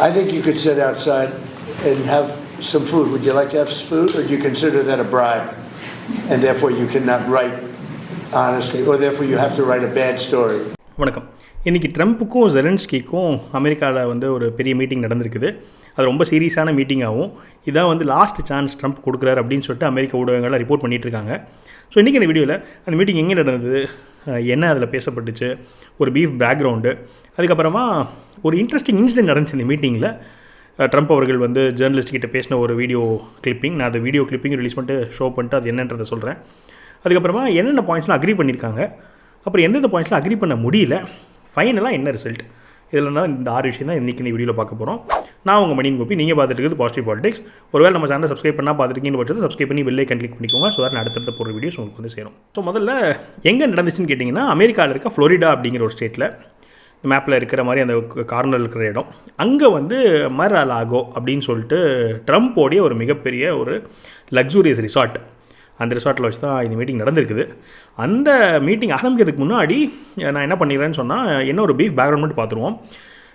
I think you could sit outside and have some food. Would you like to have food, or do you consider that a bribe? And therefore, you cannot write honestly, or therefore, you have to write a bad story. வணக்கம் இன்றைக்கி ட்ரம்ப்புக்கும் ஜெலன்ஸ்கிக்கும் அமெரிக்காவில் வந்து ஒரு பெரிய meeting நடந்திருக்குது அது ரொம்ப சீரியஸான மீட்டிங்காகவும் இதான் வந்து லாஸ்ட் சான்ஸ் ட்ரம்ப் கொடுக்குறாரு அப்படின்னு சொல்லிட்டு அமெரிக்க ஊடகங்கள்லாம் ரிப்போர்ட் பண்ணிட்டு இருக்காங்க ஸோ இன்றைக்கி இந்த வீடியோவில் அந்த மீட்டிங் எங்கே நடந்தது என்ன அதில் பேசப்பட்டுச்சு ஒரு பீஃப் பேக்ரவுண்டு அதுக்கப்புறமா ஒரு இன்ட்ரெஸ்டிங் இன்சிடென்ட் நடந்துச்சு இந்த மீட்டிங்கில் ட்ரம்ப் அவர்கள் வந்து ஜேர்னலிஸ்ட் கிட்ட பேசின ஒரு வீடியோ கிளிப்பிங் நான் அந்த வீடியோ கிளிப்பிங் ரிலீஸ் பண்ணிட்டு ஷோ பண்ணிட்டு அது என்னன்றதை சொல்கிறேன் அதுக்கப்புறமா என்னென்ன பாயிண்ட்ஸ்லாம் அக்ரி பண்ணியிருக்காங்க அப்புறம் எந்தெந்த பாயிண்ட்ஸ்லாம் அக்ரி பண்ண முடியல ஃபைனலாக என்ன ரிசல்ட் இதில் தான் இந்த ஆறு விஷயம் தான் இன்றைக்கி இந்த வீடியோவில் பார்க்க போகிறோம் நான் உங்கள் மணியின் கோப்பி நீங்கள் பார்த்துட்டு இருக்குது பாசிட்டிவ் பாலிடிக்ஸ் ஒருவேளை நம்ம சேனல் சப்ஸ்கிரைப் பண்ணால் பார்த்துருக்கீங்கன்னு பட்சத்தில் சப்ஸ்கிரைப் பண்ணி பெல்லை கிளிக் பண்ணிக்கோங்க. ஸோ நான் அடுத்தடுத்த போகிற வீடியோஸ் உங்களுக்கு வந்து சேரும். ஸோ முதல்ல எங்கே நடந்துச்சுன்னு கேட்டிங்கன்னா அமெரிக்காவில் இருக்க ஃப்ளோரிடா அப்படிங்கிற ஒரு ஸ்டேட்டில் மேப்பில் இருக்கிற மாதிரி அந்த கார்னர் இருக்கிற இடம். அங்கே வந்து மர் அலாகோ அப்படின்னு சொல்லிட்டு ட்ரம்ப்போடைய ஒரு மிகப்பெரிய ஒரு லக்ஸூரியஸ் ரிசார்ட் அந்த ரிசார்ட்டில் வச்சு தான் இந்த மீட்டிங் நடந்திருக்குது. அந்த மீட்டிங் ஆரம்பிக்கிறதுக்கு முன்னாடி நான் என்ன பண்ணிக்கிறேன்னு சொன்னால் என்ன ஒரு பீஃப் பேக்ரவுண்ட் மட்டும் பார்த்துருவோம்.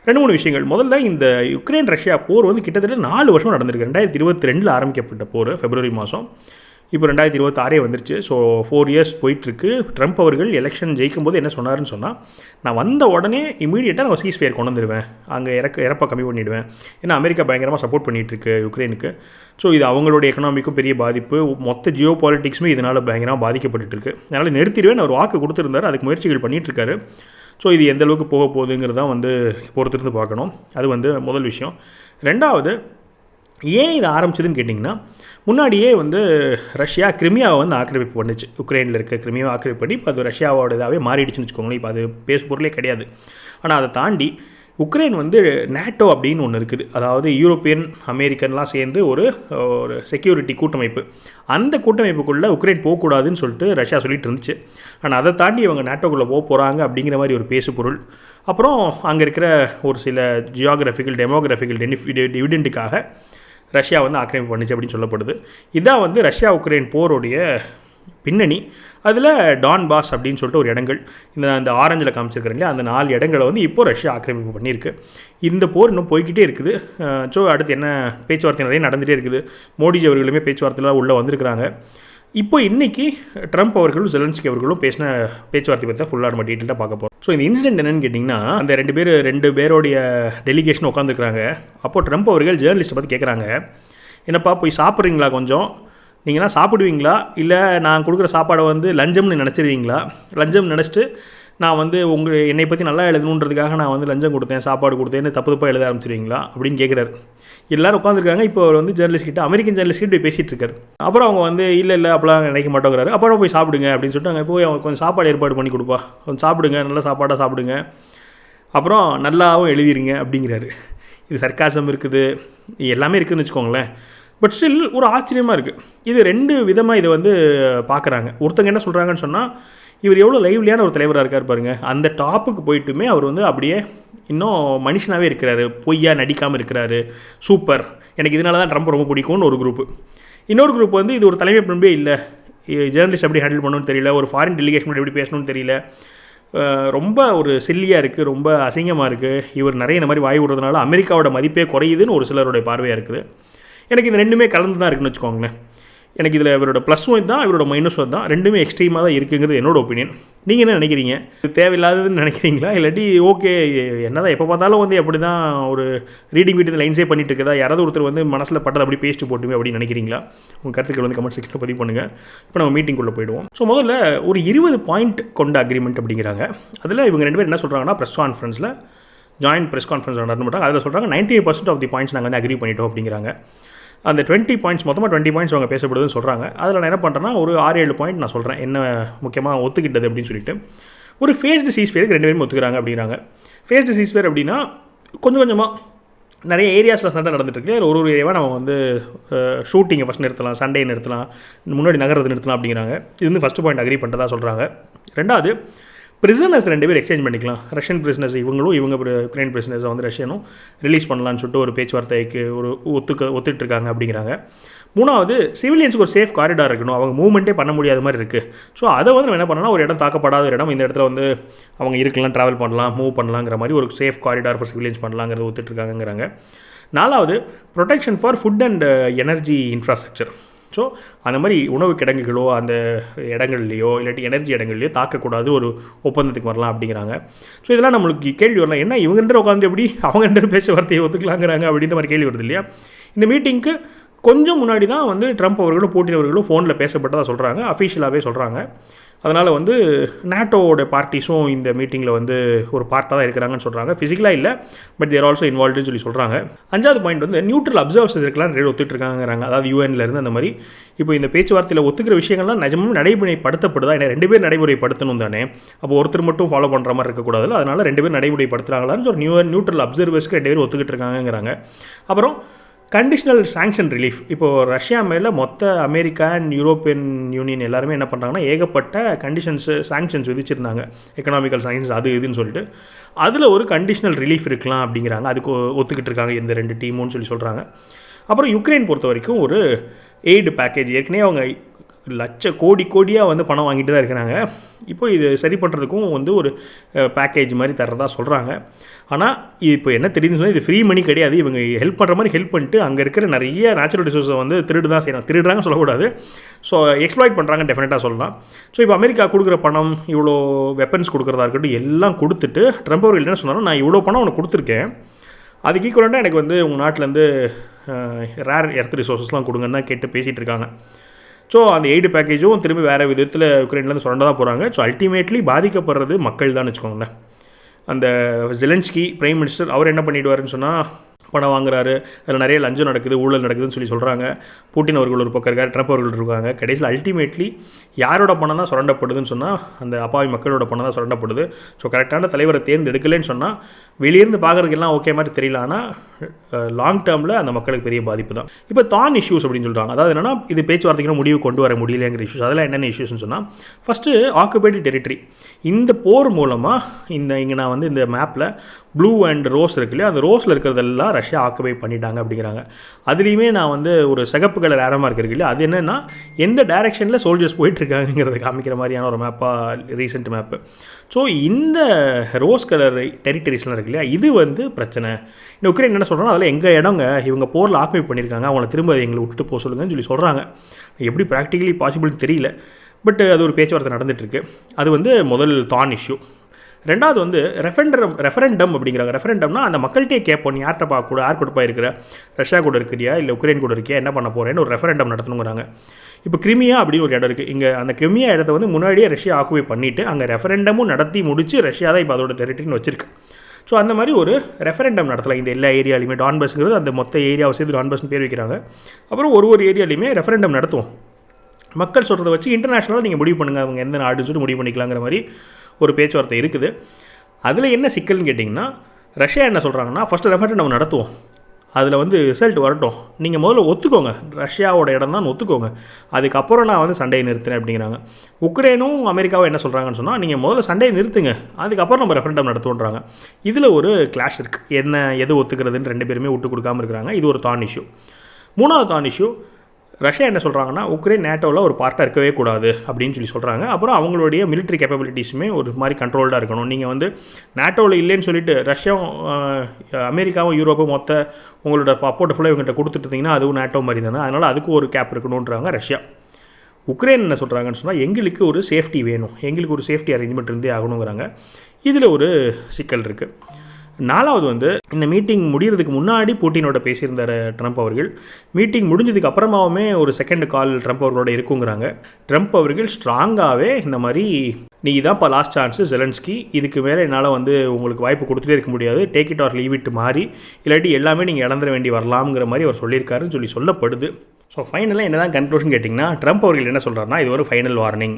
ரெண்டு மூணு விஷயங்கள். முதல்ல இந்த யுக்ரைன் ரஷ்யா போர் வந்து கிட்டத்தட்ட நாலு வருஷம் நடந்திருக்கு. ரெண்டாயிரத்தி இருபத்தி ரெண்டில் ஆரம்பிக்கப்பட்ட போர் ஃபெப்ரவரி மாதம் இப்போ ரெண்டாயிரத்தி இருபத்தாறே வந்துருச்சு. ஸோ ஃபோர் இயர்ஸ் போயிட்டுருக்கு. ட்ரம்ப் அவர்கள் எலெக்ஷன் ஜெயிக்கும் போது என்ன சொன்னார்னு சொன்னால் நான் வந்த உடனே இமீடியட்டாக நான் சீஸ் ஃபேர் கொண்டு வந்துடுவேன் அங்கே இறக்க இறப்பை கம்மி பண்ணிவிடுவேன் ஏன்னா அமெரிக்கா பயங்கரமாக சப்போர்ட் பண்ணிகிட்ருக்கு யுக்ரைனுக்கு. ஸோ இது அவங்களுடைய எக்கனாமிக்கும் பெரிய பாதிப்பு. மொத்த ஜியோ பாலிட்டிக்ஸுமே இதனால் பயங்கரமாக பாதிக்கப்பட்டுருக்கு அதனால் நிறுத்திடுவேன் ஒரு வாக்கு கொடுத்துருந்தாரு. அதுக்கு முயற்சிகள் பண்ணிகிட்ருக்காரு ஸோ இது எந்த அளவுக்கு போக போகுதுங்கிறது தான் வந்து பொறுத்திருந்து பார்க்கணும். அது வந்து முதல் விஷயம். ரெண்டாவது ஏன் இது ஆரம்பிச்சதுன்னு கேட்டிங்கன்னா முன்னாடியே வந்து ரஷ்யா கிரிமியாவை வந்து ஆக்கிரமிப்பு பண்ணுச்சு. உக்ரைனில் இருக்க கிரிமியாவை ஆக்கிரமிப்பு பண்ணி இப்போ அது ரஷ்யாவோட இதாகவே மாறிடுச்சுன்னு வச்சுக்கோங்களேன். இப்போ அது பேசு பொருளே கிடையாது. ஆனால் அதை தாண்டி உக்ரைன் வந்து நேட்டோ அப்படின்னு ஒன்று இருக்குது. அதாவது யூரோப்பியன் அமெரிக்கன்லாம் சேர்ந்து ஒரு ஒரு செக்யூரிட்டி கூட்டமைப்பு. அந்த கூட்டமைப்புக்குள்ளே உக்ரைன் போகக்கூடாதுன்னு சொல்லிட்டு ரஷ்யா சொல்லிட்டு இருந்துச்சு. ஆனால் அதை தாண்டி இவங்க நேட்டோக்குள்ளே போக போகிறாங்க அப்படிங்கிற மாதிரி ஒரு பேசு பொருள் அப்புறம் அங்கே இருக்கிற ஒரு சில ஜியோகிராஃபிக்கல் டெமோகிராஃபிக்கல் டெனிஃபி ரஷ்யா வந்து ஆக்கிரமிப்பு பண்ணிச்சு அப்படின்னு சொல்லப்படுது. இதான் வந்து ரஷ்யா உக்ரைன் போருடைய பின்னணி. அதில் டான் பாஸ் அப்படின்னு சொல்லிட்டு ஒரு இடங்கள். இந்த அந்த ஆரஞ்சில் காமிச்சிருக்கிறேன் இல்லையா? அந்த நாலு இடங்களை வந்து இப்போ ரஷ்யா ஆக்கிரமிப்பு பண்ணியிருக்கு. இந்த போர் இன்னும் போய்கிட்டே இருக்குது. ஸோ அடுத்து என்ன பேச்சுவார்த்தை நிறைய நடந்துகிட்டே இருக்குது. மோடிஜி அவர்களுமே பேச்சுவார்த்தையில் உள்ளே வந்திருக்கிறாங்க. இப்போ இன்றைக்கி ட்ரம்ப் அவர்களும் ஜெலன்ஸ்கி அவர்களும் பேசின பேச்சுவார்த்தை பற்றி ஃபுல்லாக நம்ம டீட்டெயிலாக பார்க்க போகிறோம் ஸோ இந்த இன்சிடென்ட் என்னன்னு கேட்டிங்கன்னா அந்த ரெண்டு பேர் ரெண்டு பேரோடைய டெலிகேஷன் உட்காந்துருக்குறாங்க அப்போது ட்ரம்ப் அவர்கள் ஜேர்னலிஸ்ட்டை பற்றி கேட்குறாங்க என்னப்பா போய் சாப்பிட்றீங்களா கொஞ்சம்? நீங்களாம் சாப்பிடுவீங்களா? இல்லை நான் கொடுக்குற சாப்பாடை வந்து லஞ்சம்னு நினச்சிருவீங்களா? லஞ்சம் நினச்சிட்டு நான் வந்து உங்கள் என்னை பற்றி நல்லா எழுதணுன்றதுக்காக நான் வந்து லஞ்சம் கொடுத்தேன் சாப்பாடு கொடுத்தேன்னு தப்பு தப்பாக எழுத ஆரம்பிச்சிருவீங்களா? அப்படின்னு கேட்குறாரு. எல்லாரும் உட்காந்துருக்காங்க இப்போ அவர் வந்து ஜேர்னலிஸ்ட் கிட்ட அமெரிக்கன் ஜேர்னலிஸ்ட் கிட்ட போய் பேசிகிட்டு இருக்காரு. அப்புறம் அவங்க வந்து இல்லை இல்லை அப்போலாம் நினைக்க மாட்டோங்கிறாரு. அப்புறம் போய் சாப்பிடுங்க அப்படின்னு சொல்லிட்டு அங்கே போய் அவங்க கொஞ்சம் சாப்பாடு ஏற்பாடு பண்ணி கொடுப்பா. கொஞ்சம் சாப்பிடுங்க நல்ல சாப்பாடாக சாப்பிடுங்க. அப்புறம் நல்லாவும் எழுதிருங்க அப்படிங்கிறாரு. இது சர்க்காசம் இருக்குது. எல்லாமே இருக்குதுன்னு வச்சுக்கோங்களேன். பட் ஸ்டில் ஒரு ஆச்சரியமாக இருக்குது இது ரெண்டு விதமாக இதை வந்து பார்க்குறாங்க. ஒருத்தங்க என்ன சொல்கிறாங்கன்னு சொன்னால் இவர் எவ்வளோ லைவ்லியான ஒரு தலைவராக இருக்கார் பாருங்கள் அந்த டாப்புக்கு போயிட்டுமே அவர் வந்து அப்படியே இன்னும் மனுஷனாகவே இருக்கிறாரு. பொய்யா நடிக்காமல் இருக்கிறாரு. சூப்பர் எனக்கு இதனால தான் ட்ரம்ப் ரொம்ப பிடிக்கும்னு ஒரு குரூப்பு இன்னொரு குரூப் வந்து இது ஒரு தலைமை பண்பே இல்லை. ஜேர்னலிஸ்ட் எப்படி ஹேண்டில் பண்ணணும்னு தெரியல. ஒரு ஃபாரின் டெலிகேஷன் எப்படி பேசணும்னு தெரியல. ரொம்ப ஒரு சில்லியாக இருக்குது ரொம்ப அசிங்கமாக இருக்குது இவர் நிறைய இந்த மாதிரி வாய் விடுறதுனால அமெரிக்காவோட மதிப்பே குறையுதுன்னு ஒரு சிலருடைய பார்வையாக இருக்குது. எனக்கு இந்த ரெண்டுமே கலந்து தான் இருக்குன்னு வச்சுக்கோங்களேன். எனக்கு இதில் இவரோட ப்ளஸ் ஒன் தான் இவரோட மைனஸ் ஒன் தான். ரெண்டுமே எக்ஸ்ட்ரீமாக தான் இருக்குங்கிறது என்னோட ஒப்பீனியன் நீங்கள் என்ன நினைக்கிறீங்க? இது தேவையில்லாததுன்னு நினைக்கிறீங்களா? இல்லாட்டி ஓகே என்ன தான் எப்போ பார்த்தாலும் வந்து எப்படி தான் ஒரு ரீடிங் வீட்டு லைன்ஸே பண்ணிட்டு இருக்குதா? யாராவது ஒருத்தர் வந்து மனசில் பட்டதை அப்படி பேஸ்ட்டு போட்டுமே அப்படின்னு நினைக்கிறீங்களா? உங்கள் கருத்துக்கள் வந்து கமெண்ட் செக்ஷனில் பதிவு பண்ணுங்கள் இப்போ நம்ம மீட்டிங்குள்ளே போயிடுவோம். ஸோ முதல்ல ஒரு இருபது பாயிண்ட் கொண்ட அக்ரிமெண்ட் அப்படிங்கிறாங்க. அதில் இவங்க ரெண்டு பேர் என்ன சொல்கிறாங்கன்னா ப்ரெஸ் கான்ஃபரன்ஸில் ஜாயின்ட் ப்ரெஸ் கான்ஃபரன்ஸ் நடந்து மாட்டாங்க அதில் சொல்கிறாங்க ninety percent of the points நாங்கள் வந்து அக்ரி பண்ணிட்டோம் அப்படிங்கிறாங்க. அந்த டுவெண்ட்டி பாயிண்ட்ஸ் மொத்தமாக டுவெண்ட்டி பாயிண்ட்ஸ் அவங்க பேசப்படுதுன்னு சொல்கிறாங்க அதில் நான் என்ன பண்ணுறேன்னா ஒரு ஆறு ஏழு பாயிண்ட் நான் சொல்கிறேன் என்ன முக்கியமாக ஒத்துக்கிட்டது அப்படின்னு சொல்லிட்டு. ஒரு ஃபேஸ்டு சீஸ்ஃபேருக்கு ரெண்டு பேரும் ஒத்துக்கிறாங்க அப்படிங்கிறாங்க. ஃபேஸ்டு சீஸ்ஃபேர் அப்படின்னா கொஞ்சம் கொஞ்சமாக நிறைய ஏரியாஸில் சண்டை நடந்துட்டுருக்கு ஒரு ஒரு ஏரியாவாக நம்ம வந்து ஷூட்டிங்கை ஃபஸ்ட் நிறுத்தலாம் சண்டே நிறுத்தலாம் முன்னாடி நகரத்தை நிறுத்தலாம் அப்படிங்கிறாங்க. இது வந்து ஃபஸ்ட்டு பாயிண்ட் அக்ரி பண்ணுறதா சொல்கிறாங்க ரெண்டாவது பிரிசனர்ஸ் ரெண்டு பேர் எக்ஸ்சேஞ்ச் பண்ணிக்கலாம். ரஷ்யன் பிரிசனர்ஸ் இவங்களும் இவங்க உக்ரைன் பிரிசனர்ஸை வந்து ரஷ்யனும் ரிலீஸ் பண்ணலான்னு சொல்லிட்டு ஒரு பேச்சுவார்த்தைக்கு ஒரு ஒத்துக்க ஒத்துட்ருக்காங்க அப்படிங்கிறாங்க. மூணாவது சிவிலியன்ஸுக்கு ஒரு சேஃப் காரிடார் இருக்கணும். அவங்க மூவ்மெண்ட்டே பண்ண முடியாத மாதிரி இருக்குது ஸோ அதை வந்து நம்ம என்ன பண்ணலாம் ஒரு இடம் தாக்கப்படாத ஒரு இடம் இந்த இடத்துல வந்து அவங்க இருக்கலாம் ட்ராவல் பண்ணலாம் மூவ் பண்ணலாங்கிற மாதிரி ஒரு சேஃப் காரிடார் ஃபார் சிவிலியன்ஸ் பண்ணலாங்கிறத ஒத்துட்ருக்காங்கிறாங்க நாலாவது protection for food and energy infrastructure so அந்த மாதிரி உணவு கிடங்குகளோ அந்த இடங்கள்லையோ இல்லாட்டி எனர்ஜி இடங்கள்லையோ தாக்கக்கூடாது ஒரு ஒப்பந்தத்துக்கு வரலாம் அப்படிங்கிறாங்க. ஸோ இதெல்லாம் நம்மளுக்கு கேள்வி வரலாம். என்ன இவங்க ரெண்டு உட்காந்து எப்படி அவங்க ரெண்டு பேச்சுவார்த்தையை ஒத்துக்கலாங்கிறாங்க அப்படின்ற மாதிரி கேள்வி வருது இல்லையா? இந்த மீட்டிங்க்கு கொஞ்சம் முன்னாடி தான் வந்து ட்ரம்ப் அவர்களும் போட்டின் அவர்களும் ஃபோனில் பேசப்பட்டதாக சொல்கிறாங்க அஃபீஷியலாகவே சொல்கிறாங்க அதனால் வந்து நேட்டோவோட பார்ட்டிஸும் இந்த மீட்டிங்கில் வந்து ஒரு பார்ட்டாக தான் இருக்கிறாங்கன்னு சொல்கிறாங்க ஃபிசிக்கலாக இல்லை பட் தேர் ஆல்சோ இன்வால்வ்டுன்னு சொல்லி சொல்கிறாங்க அஞ்சாவது பாயிண்ட் வந்து நியூட்ரல் அப்சர்வர்ஸ் இருக்கலாம் நிறைய ஒத்துட்டு இருக்காங்கிறாங்க அதாவது யூஎன்லேருந்து அந்த மாதிரி. இப்போ இந்த பேச்சுவார்த்தையில் ஒத்துக்கிற விஷயங்கள்லாம் நிஜமும் நடைமுறைப்படுத்தப்படுதா? ஏன்னா ரெண்டு பேர் நடைமுறைப்படுத்தணும் தானே. அப்போ ஒருத்தர் மட்டும் ஃபாலோ பண்ணுற மாதிரி இருக்கக்கூடாதுல்ல. அதனால் ரெண்டு பேர் நடைமுறைப்படுத்துகிறாங்களான்னு ஒரு நியூ நியூட்ரல் அப்சர்வர்ஸ்க்கு ரெண்டு பேர் ஒத்துக்கிட்டு இருக்காங்கிறாங்க அப்புறம் கண்டிஷனல் சாங்ஷன் ரிலீஃப் இப்போது ரஷ்யா மேலே மொத்த அமெரிக்கா அண்ட் யூரோப்பியன் யூனியன் எல்லாருமே என்ன பண்ணுறாங்கன்னா ஏகப்பட்ட கண்டிஷன்ஸு சாங்ஷன்ஸ் விதிச்சிருந்தாங்க. எக்கனாமிக்கல் சாங்ஷன்ஸ் அது இதுன்னு சொல்லிட்டு. அதில் ஒரு கண்டிஷனல் ரிலீஃப் இருக்கலாம் அப்படிங்கிறாங்க. அதுக்கு ஒத்துக்கிட்டு இருக்காங்க இந்த ரெண்டு டீமுன்னு சொல்லி சொல்கிறாங்க அப்புறம் யுக்ரைன் பொறுத்த வரைக்கும் ஒரு எய்டு பேக்கேஜ் ஏற்கனவே அவங்க லட்ச கோடி கோடியாக வந்து பணம் வாங்கிட்டு தான் இருக்கிறாங்க. இப்போ இது சரி பண்ணுறதுக்கும் வந்து ஒரு பேக்கேஜ் மாதிரி தரதா சொல்கிறாங்க ஆனால் இப்போ என்ன தெரியுதுன்னு சொன்னால் இது ஃப்ரீ மணி கிடையாது. இவங்க ஹெல்ப் பண்ணுற மாதிரி ஹெல்ப் பண்ணிட்டு அங்கே இருக்கிற நிறைய நேச்சுரல் ரிசோர்ஸை வந்து திருடு தான் செய்யறாங்க திருடுறாங்க சொல்லக்கூடாது. ஸோ எக்ஸ்ப்ளாய்ட் பண்ணுறாங்க டெஃபினட்டாக சொல்லலாம். ஸோ இப்போ அமெரிக்கா கொடுக்குற பணம் இவ்வளோ வெப்பன்ஸ் கொடுக்குறதா இருக்கட்டும் எல்லாம் கொடுத்துட்டு ட்ரம்ப் அவர்கள் என்ன சொன்னாலும் நான் இவ்வளோ பணம் உனக்கு கொடுத்துருக்கேன். அதுக்கு ஈக்குவலண்ட்டாக எனக்கு வந்து உங்கள் நாட்டிலேருந்து ரேர் எர்த் ரிசோர்ஸஸ்லாம் கொடுங்கன்னு தான் கேட்டு பேசிகிட்டு இருக்காங்க. ஸோ அந்த எய்டு பேக்கேஜும் திரும்பி வேறு விதத்தில் யுக்ரைன்லேருந்து சுரண்ட தான் போகிறாங்க ஸோ அல்டிமேட்லி பாதிக்கப்படுறது மக்கள் தான் வச்சுக்கோங்களேன். அந்த ஜெலன்ஸ்கி பிரைம் மினிஸ்டர் அவர் என்ன பண்ணிடுவாருன்னு சொன்னால் பணம் வாங்குறாரு. அதில் நிறைய லஞ்சம் நடக்குது ஊழல் நடக்குதுன்னு சொல்லி சொல்கிறாங்க பூட்டின் அவர்கள் ஒரு பக்கம் இருக்கார் ட்ரம்ப் அவர்கள் இருக்காங்க. கடைசியில் அல்டிமேட்லி யாரோட பணம் தான் சுரண்டப்படுதுன்னு சொன்னால் அந்த அப்பாவி மக்களோட பணம் தான் சுரண்டப்படுது. ஸோ கரெக்டான தலைவரை தேர்ந்தெடுக்கலைன்னு சொன்னால் வெளியிருந்து பார்க்குறதுக்கு எல்லாம் ஓகே மாதிரி தெரியல. ஆனால் லாங் டேர்மில் அந்த மக்களுக்கு பெரிய பாதிப்பு தான். இப்போ தான் இஷ்யூஸ் அப்படின்னு சொல்கிறாங்க அதாவது என்னன்னா இது பேச்சுவார்த்தைக்கு முடிவு கொண்டு வர முடியலைங்கிற இஷ்யூஸ் அதெல்லாம் என்னென்ன இஷ்யூஸ்னு சொன்னால் ஃபஸ்ட்டு ஆக்குபைடு டெரிட்டரி இந்த போர் மூலமாக இந்த இங்கே நான் வந்து இந்த மேப்பில் ப்ளூ அண்ட் ரோஸ் இருக்கு இல்லையா? அந்த ரோஸில் இருக்கிறதெல்லாம் ரஷ்யா ஆக்குபை பண்ணிட்டாங்க அப்படிங்கிறாங்க. அதுலேயுமே நான் வந்து ஒரு சிகப்பு கலர் ஏரமாக இருக்கு இல்லையா? அது என்னென்னா எந்த டைரெக்ஷனில் சோல்ஜர்ஸ் போயிட்டுருக்காங்கிறத காமிக்கிற மாதிரியான ஒரு மேப்பாக ரீசெண்ட் மேப்பு ஸோ இந்த ரோஸ் கலர் டெரிட்டரிஸ்லாம் இருக்கு இல்லையா? இது வந்து பிரச்சனை. இந்த உக்ரைன் என்ன சொல்கிறாங்க அதில் எங்கள் இடங்க? இவங்க போரில் ஆக்குபை பண்ணியிருக்காங்க. அவங்கள திரும்ப எங்களை விட்டுட்டு போக சொல்லுங்கன்னு சொல்லி சொல்கிறாங்க எப்படி ப்ராக்டிக்கலி பாசிபிள் தெரியல. பட் அது ஒரு பேச்சுவார்த்தை நடந்துகிட்ருக்கு அது வந்து முதல் தான் இஷ்யூ ரெண்டாவது வந்து ரெஃபரண்டம் ரெஃபரண்டம் அப்படிங்கிறாங்க. ரெஃபரண்டம்னா அந்த மக்கள்கிட்டே கேட்போம் நீ யார்கிட்ட பார்க்க கூட யார் கூட போயிருக்கிற? ரஷ்யா கூட இருக்கிறியா? இல்லை உக்ரைன் கூட இருக்கியா? என்ன பண்ண போகிறேன்னு ஒரு ரெஃபரண்டம் நடத்தணுங்கிறாங்க. இப்போ கிரிமியா அப்படின்னு ஒரு இடம் இருக்குது இங்கே அந்த கிரிமியா இடத்த வந்து முன்னாடியே ரஷ்யா ஆக்குபை பண்ணிவிட்டு அங்கே ரெஃபரண்டமும் நடத்தி முடிச்சு ரஷ்யா தான் இப்போ அதோட டெரிட்டரின்னு வச்சிருக்கு. ஸோ அந்த மாதிரி ஒரு ரெஃபரண்டம் நடத்தலாம். இந்த எல்லா ஏரியாலையுமே டான்பஸ்ங்கிறது அந்த மொத்த ஏரியாவை சேர்த்து டான்பஸ்னு பேர் வைக்கிறாங்க. அப்புறம் ஒரு ஒரு ஏரியாலையுமே ரெஃபரண்டம் நடத்துவோம். மக்கள் சொல்கிறத வச்சு இன்டர்நேஷ்னலாக நீங்கள் முடிவு பண்ணுங்கள் அவங்க எந்த நாடுன்னு சொல்லிட்டு முடிவு பண்ணிக்கலாங்கிற மாதிரி ஒரு பேச்சுவார்த்தை இருக்குது. அதில் என்ன சிக்கல்னு கேட்டிங்கன்னா ரஷ்யா என்ன சொல்கிறாங்கன்னா ஃபஸ்ட்டு ரெஃபரண்டம் நடத்துவோம். அதில் வந்து ரிசல்ட் வரட்டும். நீங்கள் முதல்ல ஒத்துக்கோங்க. ரஷ்யாவோட இடம் தான் ஒத்துக்கோங்க. அதுக்கப்புறம் நான் வந்து சண்டையை நிறுத்துறேன் அப்படிங்கிறாங்க. உக்ரைனும் அமெரிக்காவும் என்ன சொல்கிறாங்கன்னு சொன்னால் நீங்கள் முதல்ல சண்டையை நிறுத்துங்க. அதுக்கப்புறம் நம்ம ரெஃபரண்டம் நடத்துவோன்றாங்க. இதில் ஒரு கிளாஷ் இருக்குது என்ன எது ஒத்துக்கிறதுன்னு ரெண்டு பேருமே விட்டு கொடுக்காம இருக்கிறாங்க. இது ஒரு தான் இஷ்யூ மூணாவது தான் இஷ்யூ ரஷ்யா என்ன சொல்கிறாங்கன்னா உக்ரைன் நேட்டோவில் ஒரு பார்ட்டாக இருக்கவே கூடாது அப்படின்னு சொல்லி சொல்கிறாங்க அப்புறம் அவங்களுடைய மிலிட்ரி கேப்பபிலிட்டிஸுமே ஒரு மாதிரி கண்ட்ரோல்டாக இருக்கணும். நீங்கள் வந்து நேட்டோவில் இல்லைன்னு சொல்லிட்டு ரஷ்யாவும் அமெரிக்காவும் யூரோப்பும் மொத்த உங்களோட அப்போர்ட் ஃபுல்லாக இவங்ககிட்ட கொடுத்துட்டு இருந்தீங்கன்னா அதுவும் நேட்டோ மாதிரி தானே. அதனால் அதுக்கும் ஒரு கேப் இருக்கணுன்றாங்க ரஷ்யா. உக்ரைன் என்ன சொல்கிறாங்கன்னு சொன்னால் எங்களுக்கு ஒரு சேஃப்டி வேணும். எங்களுக்கு ஒரு சேஃப்டி அரேஞ்ச்மெண்ட் இருந்தே ஆகணுங்கிறாங்க இதில் ஒரு சிக்கல் இருக்குது நாலாவது வந்து இந்த மீட்டிங் முடிகிறதுக்கு முன்னாடி பூட்டினோட பேசியிருந்தார் ட்ரம்ப் அவர்கள். மீட்டிங் முடிஞ்சதுக்கு அப்புறமாவுமே ஒரு செகண்ட் கால் ட்ரம்ப் அவர்களோட இருக்குங்கிறாங்க. ட்ரம்ப் அவர்கள் ஸ்ட்ராங்காகவே இந்த மாதிரி நீ இதான்ப்பா லாஸ்ட் சான்ஸு ஜெலன்ஸ்கி இதுக்கு மேலே என்னால் வந்து உங்களுக்கு வாய்ப்பு கொடுத்துட்டே இருக்க முடியாது. Take it or leave it மாறி இல்லாட்டி எல்லாமே நீங்கள் இழந்துட வேண்டி வரலாம்ங்கிற மாதிரி அவர் சொல்லியிருக்காருன்னு சொல்லி சொல்லப்படுது. ஸோ ஃபைனலாக என்ன தான் கன்க்ளூஷன் கேட்டிங்கன்னா ட்ரம்ப் அவர்கள் என்ன சொல்கிறாருன்னா இது ஒரு ஃபைனல் வார்னிங்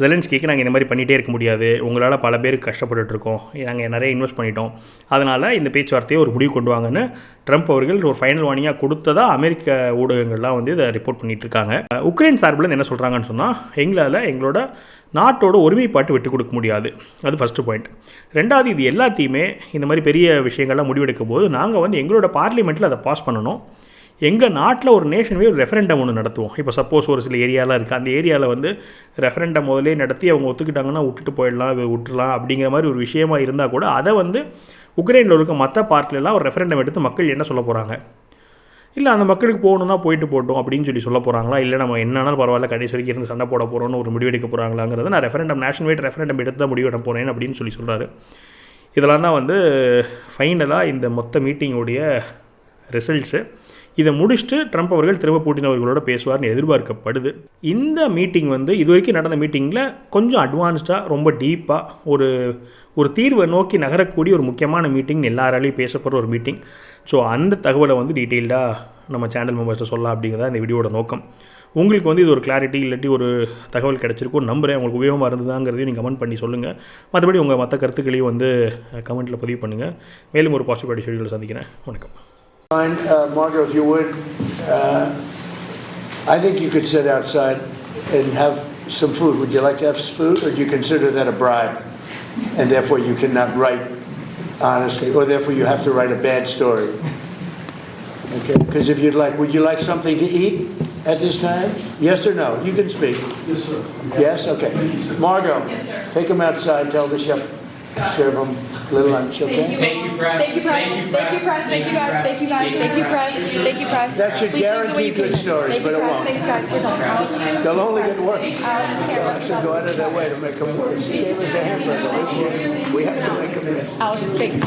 ஜெலன்ஸ்கிக்கு நாங்கள் இந்த மாதிரி பண்ணிகிட்டே இருக்க முடியாது. உங்களால் பல பேர் கஷ்டப்பட்டுட்டு இருக்கோம். நாங்கள் நிறைய இன்வெஸ்ட் பண்ணிட்டோம். அதனால் இந்த பேச்சுவார்த்தையை ஒரு முடிவு கொண்டு வாங்கன்னு ட்ரம்ப் அவர்கள் ஒரு ஃபைனல் வார்னிங்காக கொடுத்ததா அமெரிக்க ஊடகங்கள்லாம் வந்து இதை ரிப்போர்ட் பண்ணிகிட்டு இருக்காங்க. உக்ரைன் சார்பில் என்ன சொல்கிறாங்கன்னு சொன்னால் எங்களால் எங்களோட நாட்டோட ஒருமைப்பாட்டு விட்டு கொடுக்க முடியாது. அது ஃபஸ்ட்டு பாயிண்ட் ரெண்டாவது இது எல்லாத்தையுமே இந்த மாதிரி பெரிய விஷயங்கள்லாம் முடிவெடுக்கும் போது நாங்கள் வந்து எங்களோட பார்லிமெண்ட்டில் அதை பாஸ் பண்ணணும். எங்கள் நாட்டில் ஒரு நேஷன்வே ஒரு ரெஃபரெண்டம் ஒன்று நடத்துவோம். இப்போ சப்போஸ் ஒரு சில ஏரியாலாம் இருக்குது அந்த ஏரியாவில் வந்து ரெஃபரெண்டம் முதலே நடத்தி அவங்க ஒத்துக்கிட்டாங்கன்னா விட்டுட்டு போயிடலாம் விட்டுலாம் அப்படிங்கிற மாதிரி ஒரு விஷயமா இருந்தால் கூட அதை வந்து உக்ரைனில் இருக்க மற்ற பார்ட்லலாம் ஒரு ரெஃபரெண்டம் எடுத்து மக்கள் என்ன சொல்ல போகிறாங்க இல்லை அந்த மக்களுக்கு போகணுன்னா போயிட்டு போட்டோம் அப்படின்னு சொல்லி சொல்ல போகிறாங்களா இல்லை நம்ம என்னன்னாலும் பரவாயில்ல கடைசி வரைக்கும் இருந்து சண்டை போட போகிறோம்னு ஒரு முடிவெடுக்க போகிறாங்களாங்கிறத நான் ரெஃபரெண்டம் நேஷனல் வைட் ரெஃபரெண்டம் எடுத்து தான் முடிவெட போகிறேன் அப்படின்னு சொல்லி சொல்கிறாரு இதெல்லாம் தான் வந்து ஃபைனலாக இந்த மொத்த மீட்டிங்குடைய ரிசல்ட்ஸு இதை முடிச்சுட்டு ட்ரம்ப் அவர்கள் திரும்ப பூட்டின் அவர்களோட பேசுவார்னு எதிர்பார்க்கப்படுது. இந்த மீட்டிங் வந்து இது வரைக்கும் நடந்த மீட்டிங்கில் கொஞ்சம் அட்வான்ஸ்டாக ரொம்ப டீப்பாக ஒரு ஒரு தீர்வை நோக்கி நகரக்கூடிய ஒரு முக்கியமான மீட்டிங் எல்லாராலையும் பேசப்படுற ஒரு மீட்டிங் ஸோ அந்த தகவலை வந்து டீட்டெயில்டாக நம்ம சேனல் மெம்பர்ஸ்ட்டை சொல்லலாம் அப்படிங்கிறதா இந்த வீடியோட நோக்கம். உங்களுக்கு வந்து இது ஒரு கிளாரிட்டி இல்லாட்டி ஒரு தகவல் கிடச்சிருக்கும் நம்புகிறேன் உங்களுக்கு உபயோகமாக இருந்ததாங்கிறதையும் நீங்கள் கமெண்ட் பண்ணி சொல்லுங்கள் மற்றபடி உங்கள் மற்ற கருத்துக்களையும் வந்து கமெண்ட்டில் பதிவு பண்ணுங்கள் மேலும் ஒரு பாசிபிலிட்டி ஷெடியூலில் சந்திக்கிறேன். வணக்கம். Fine, uh, Margot, if you would, uh, I think you could sit outside and have some food. Would you like to have food, or do you consider that a bribe? And therefore you cannot write honestly, or therefore you have to write a bad story? Okay, because if you'd like, would you like something to eat at this time? Yes or no? You can speak. Yes, sir. Yes, okay. Margot? Yes, sir. Take them outside, tell the chef, serve them a little lunch, okay? Thank you, press. Thank you, press. Thank you, press. Thank you, guys. Thank you, guys. Thank you, press. Thank you, press. That should Please leave the way guarantee good came. stories, but it won't. Thank guys. We're done. Alex, They'll only get worse. Alex, here. So go out of their way to make them worse. He gave us a hamburger. We have to make them. Alex, thanks.